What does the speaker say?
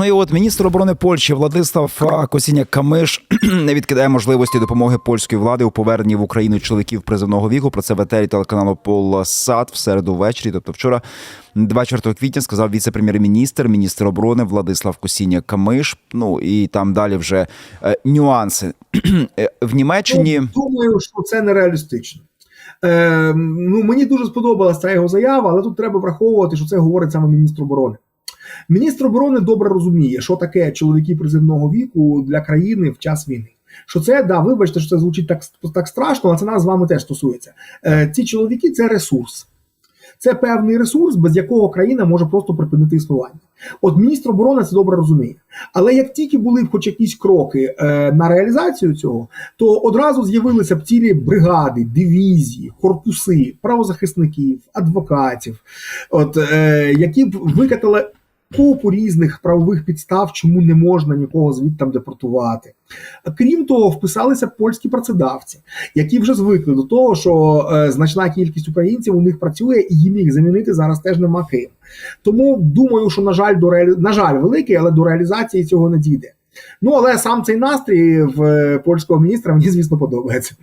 Ну і от міністр оборони Польщі Владислав Косіняк Камиш не відкидає можливості допомоги польської влади у поверненні в Україну чоловіків призовного віку. Про це в етері телеканалу Полсат в середу ввечері. Тобто, вчора, 24 квітня, сказав віце-прем'єр-міністр, міністр оборони Владислав Косіняк Камиш. Ну і там далі вже е, нюанси Е, в Німеччині. Ну, Думаю, що це нереалістично. Е, ну, мені дуже сподобалася ця його заява, але тут треба враховувати, що це говорить саме міністр оборони. Міністр оборони добре розуміє, що таке чоловіки приземного віку для країни в час війни. Що це, да, вибачте, що це звучить так, так страшно, але це нас з вами теж стосується. Е, ці чоловіки це ресурс. Це певний ресурс, без якого країна може просто припинити існування. От міністр оборони це добре розуміє. Але як тільки були хоч якісь кроки е, на реалізацію цього, то одразу з'явилися б цілі бригади, дивізії, корпуси, правозахисників, адвокатів, от, е, які б викатали купу різних правових підстав, чому не можна нікого звідти депортувати. Крім того, вписалися польські працедавці, які вже звикли до того, що е, значна кількість українців у них працює, і їм їх замінити зараз теж нема ким. Тому думаю, що на жаль, до реалі... на жаль, великий, але до реалізації цього не дійде. Ну але сам цей настрій в е, польського міністра мені звісно подобається.